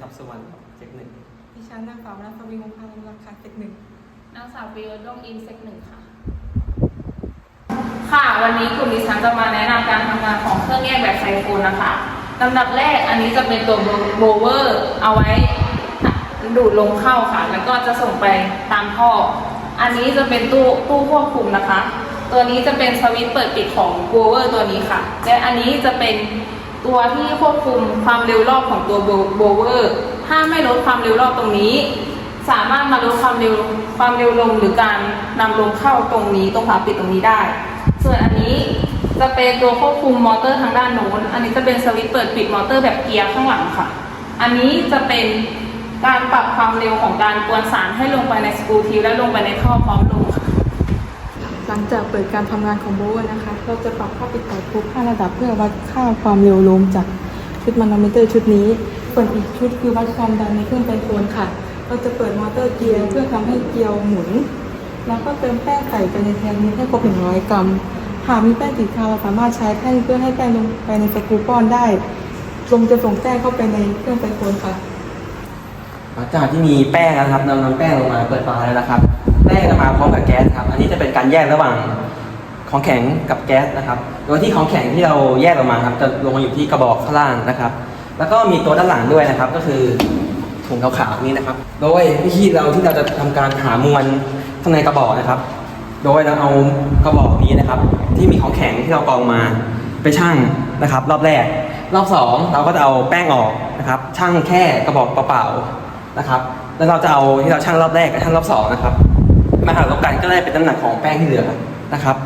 ทรัพย์สุวรรณครับเจ็กหนึ่งดิฉันนางสาวรัศวีวงศ์พานุรักษ์ค่ะเทคหนึ่งนางสาวปิยดงอินเซกหนึ่งค่ะ ค่ะ วันนี้กลุ่มดิฉันจะมาแนะนำการทำงานของเครื่องแยกแบบไซโฟนนะคะลำดับแรกอันนี้จะเป็นตัวโบเวอร์เอาไว้ดูดลมเข้าค่ะ แล้วก็จะส่งไปตามท่อ อันนี้จะเป็นตู้ตู้ควบคุมนะคะ ตัวนี้จะเป็นสวิตช์เปิดปิดของโบเวอร์ตัวนี้ค่ะ และอันนี้จะเป็น ตัวที่ควบคุมความเร็วรอบของตัวโบเวอร์ถ้าไม่ลดความเร็วรอบตรงนี้ สามารถมาลดความเร็วความเร็วลมหรือการนำลมเข้าตรงนี้ตรงฝาปิดตรงนี้ได้ ส่วนอันนี้จะเป็นตัวควบคุมมอเตอร์ทางด้านโน้น อันนี้จะเป็นสวิตช์เปิดปิดมอเตอร์แบบเกียร์ข้างหลังค่ะ อันนี้จะเป็นการปรับความเร็วของการกวนสารให้ลงไปในสกูทิวและลงไปในท่อพร้อมลงค่ะ หลังจากเปิดการทำงานของโบว์นะคะ เราจะปรับค่าปิดต่อทุก 5 ระดับเพื่อวัดค่าความเร็วลมจากชุดมานอมิเตอร์ชุดนี้ ส่วนอีกชุดคือวัดความดันในเครื่องไฟโฟนค่ะ เราจะเปิดมอเตอร์เกียร์เพื่อทำให้เกียร์หมุน แล้วก็เติมแป้งไก่ไปในแทนนี้ให้ครบ 100 กรัม หากมีแป้งติดคาวเราสามารถใช้แป้งเพื่อให้แป้งลงไปในสกูป้อนได้ ลมจะส่งแป้งเข้าไปในเครื่องไฟโฟนค่ะหลังจากที่มีแป้งแล้วนะครับนำน้ำแป้งลงมาเปิดฝาแล้วนะครับ แป้งจะมาพร้อมกับแก๊สครับ อันนี้จะเป็นการแยกระหว่างของแข็งกับแก๊สนะครับ โดยที่ของแข็งที่เราแยกออกมาครับจะลงมาอยู่ที่กระบอกข้างล่างนะครับ แล้วก็มีตัวด้านหลังด้วยนะครับ ก็คือถุงขาวๆนี้นะครับ โดยวิธีเราที่เราจะทำการหามวลข้างในกระบอกนะครับ โดยเราเอากระบอกนี้นะครับ ที่มีของแข็งที่เรากรองมาไปชั่งนะครับ รอบแรก รอบสองเราก็จะเอาแป้งออกนะครับชั่งแค่กระบอกเปล่าๆนะครับ แล้วเราจะเอาที่เราชั่งรอบแรกกับชั่งรอบสองนะครับ มาหารรวมกันก็ได้เป็นน้ำหนักของแป้งที่เหลือนะครับ